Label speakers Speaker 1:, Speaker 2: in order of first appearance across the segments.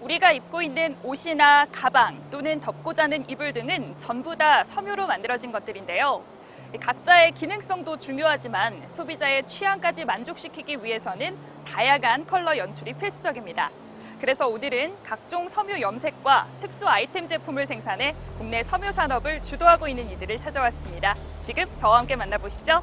Speaker 1: 우리가 입고 있는 옷이나 가방 또는 덮고 자는 이불 등은 전부 다 섬유로 만들어진 것들인데요. 각자의 기능성도 중요하지만 소비자의 취향까지 만족시키기 위해서는 다양한 컬러 연출이 필수적입니다. 그래서 오늘은 각종 섬유 염색과 특수 아이템 제품을 생산해 국내 섬유 산업을 주도하고 있는 이들을 찾아왔습니다. 지금 저와 함께 만나보시죠.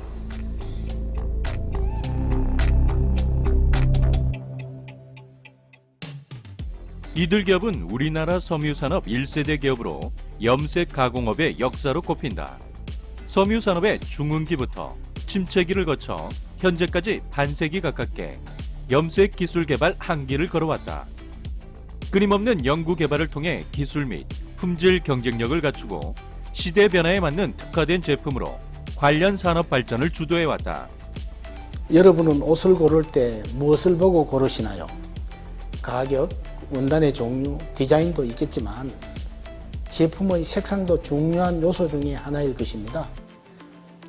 Speaker 2: 이들 기업은 우리나라 섬유산업 1세대 기업으로 염색 가공업의 역사로 꼽힌다. 섬유산업의 중흥기부터 침체기를 거쳐 현재까지 반세기 가깝게 염색 기술 개발 한기를 걸어왔다. 끊임없는 연구 개발을 통해 기술 및 품질 경쟁력을 갖추고 시대 변화에 맞는 특화된 제품으로 관련 산업 발전을 주도해왔다.
Speaker 3: 여러분은 옷을 고를 때 무엇을 보고 고르시나요? 가격, 원단의 종류, 디자인도 있겠지만 제품의 색상도 중요한 요소 중에 하나일 것입니다.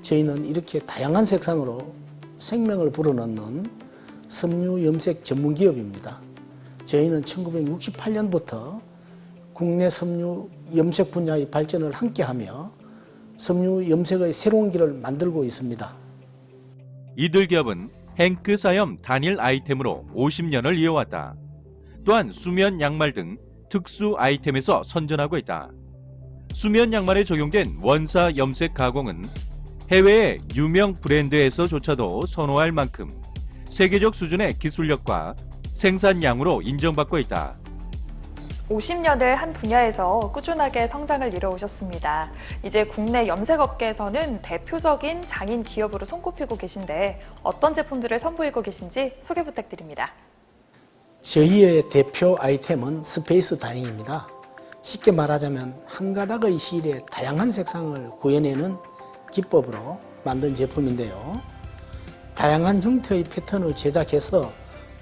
Speaker 3: 저희는 이렇게 다양한 색상으로 생명을 불어넣는 섬유 염색 전문 기업입니다. 저희는 1968년부터 국내 섬유 염색 분야의 발전을 함께하며 섬유 염색의 새로운 길을 만들고 있습니다.
Speaker 2: 이들 기업은 행크 사염 단일 아이템으로 50년을 이어왔다. 또한 수면 양말 등 특수 아이템에서 선전하고 있다. 수면 양말에 적용된 원사 염색 가공은 해외의 유명 브랜드에서조차도 선호할 만큼 세계적 수준의 기술력과 생산량으로 인정받고 있다.
Speaker 4: 50년을 한 분야에서 꾸준하게 성장을 이뤄오셨습니다. 이제 국내 염색업계에서는 대표적인 장인 기업으로 손꼽히고 계신데 어떤 제품들을 선보이고 계신지 소개 부탁드립니다.
Speaker 3: 저희의 대표 아이템은 스페이스 다잉입니다. 쉽게 말하자면 한 가닥의 실에 다양한 색상을 구현해내는 기법으로 만든 제품인데요. 다양한 형태의 패턴을 제작해서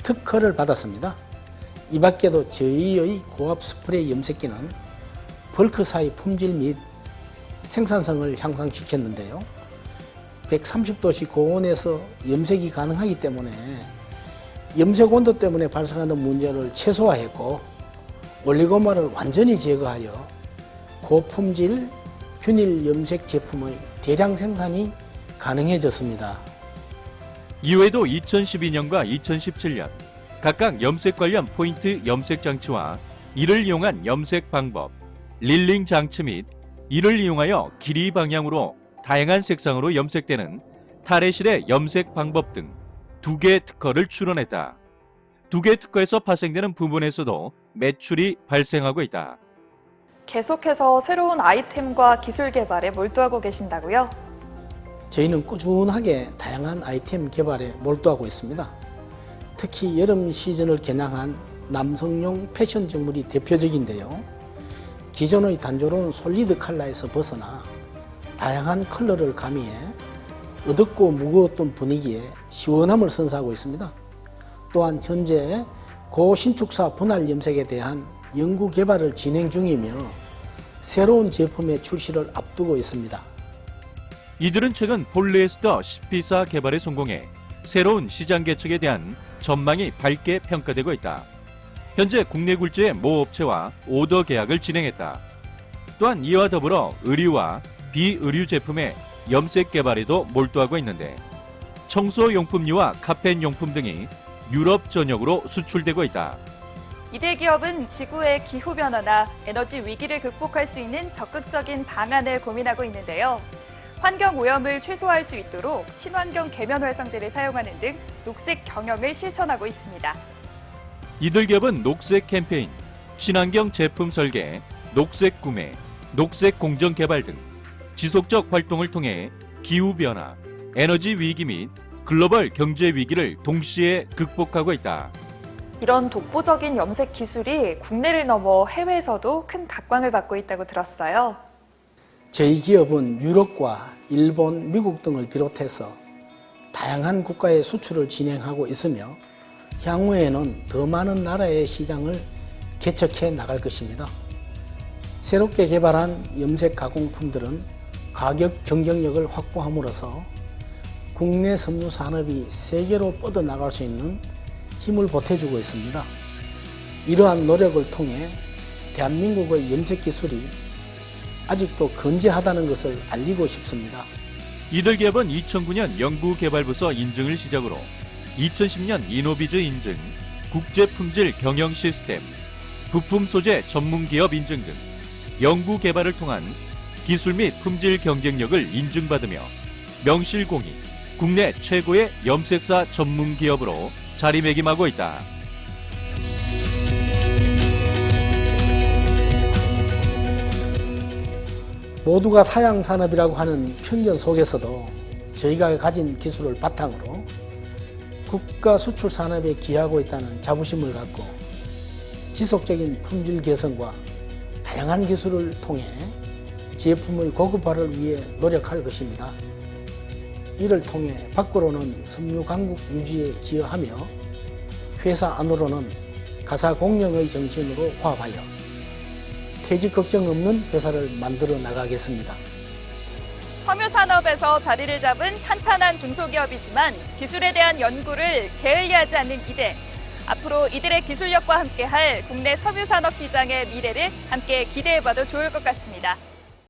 Speaker 3: 특허를 받았습니다. 이 밖에도 저희의 고압 스프레이 염색기는 벌크 사이 품질 및 생산성을 향상시켰는데요. 130도씨 고온에서 염색이 가능하기 때문에 염색 온도 때문에 발생하는 문제를 최소화했고 올리고마를 완전히 제거하여 고품질 균일 염색 제품의 대량 생산이 가능해졌습니다.
Speaker 2: 이외에도 2012년과 2017년 각각 염색 관련 포인트 염색 장치와 이를 이용한 염색 방법, 릴링 장치 및 이를 이용하여 길이 방향으로 다양한 색상으로 염색되는 탈의실의 염색 방법 등 두개 특허를 출원했다. 두개 특허에서 파생되는 부분에서도 매출이 발생하고 있다.
Speaker 4: 계속해서 새로운 아이템과 기술 개발에 몰두하고 계신다고요?
Speaker 3: 저희는 꾸준하게 다양한 아이템 개발에 몰두하고 있습니다. 특히 여름 시즌을 겨냥한 남성용 패션 정물이 대표적인데요. 기존의 단조로운 솔리드 컬러에서 벗어나 다양한 컬러를 가미해 어둡고 무거웠던 분위기에 시원함을 선사하고 있습니다. 또한 현재 고신축사 분할 염색에 대한 연구 개발을 진행 중이며 새로운 제품의 출시를 앞두고 있습니다.
Speaker 2: 이들은 최근 폴리에스터 10피사 개발에 성공해 새로운 시장 개척에 대한 전망이 밝게 평가되고 있다. 현재 국내 굴지의 모 업체와 오더 계약을 진행했다. 또한 이와 더불어 의류와 비의류 제품의 염색 개발에도 몰두하고 있는데 청소용품류와 카페인용품 등이 유럽 전역으로 수출되고 있다.
Speaker 1: 이들 기업은 지구의 기후 변화나 에너지 위기를 극복할 수 있는 적극적인 방안을 고민하고 있는데요. 환경 오염을 최소화할 수 있도록 친환경 계면 활성제를 사용하는 등 녹색 경영을 실천하고 있습니다.
Speaker 2: 이들 기업은 녹색 캠페인, 친환경 제품 설계, 녹색 구매, 녹색 공정 개발 등 지속적 활동을 통해 기후 변화, 에너지 위기 및 글로벌 경제 위기를 동시에 극복하고 있다.
Speaker 4: 이런 독보적인 염색 기술이 국내를 넘어 해외에서도 큰 각광을 받고 있다고 들었어요.
Speaker 3: 저희 기업은 유럽과 일본, 미국 등을 비롯해서 다양한 국가의 수출을 진행하고 있으며 향후에는 더 많은 나라의 시장을 개척해 나갈 것입니다. 새롭게 개발한 염색 가공품들은 가격 경쟁력을 확보함으로써 국내 섬유 산업이 세계로 뻗어나갈 수 있는 힘을 보태주고 있습니다. 이러한 노력을 통해 대한민국의 염색 기술이 아직도 건재하다는 것을 알리고 싶습니다.
Speaker 2: 이들 기업은 2009년 연구개발부서 인증을 시작으로 2010년 이노비즈 인증, 국제품질 경영 시스템, 부품 소재 전문 기업 인증 등 연구 개발을 통한 기술 및 품질 경쟁력을 인증받으며 명실공히 국내 최고의 염색사 전문 기업으로 자리매김하고 있다.
Speaker 3: 모두가 사양 산업이라고 하는 편견 속에서도 저희가 가진 기술을 바탕으로 국가 수출 산업에 기여하고 있다는 자부심을 갖고 지속적인 품질 개선과 다양한 기술을 통해 제품의 고급화를 위해 노력할 것입니다. 이를 통해 밖으로는 섬유 강국 유지에 기여하며 회사 안으로는 가사 공영의 정신으로 화합하여 퇴직 걱정 없는 회사를 만들어 나가겠습니다.
Speaker 1: 섬유 산업에서 자리를 잡은 탄탄한 중소기업이지만 기술에 대한 연구를 게을리하지 않는 이들. 앞으로 이들의 기술력과 함께할 국내 섬유 산업 시장의 미래를 함께 기대해봐도 좋을 것 같습니다.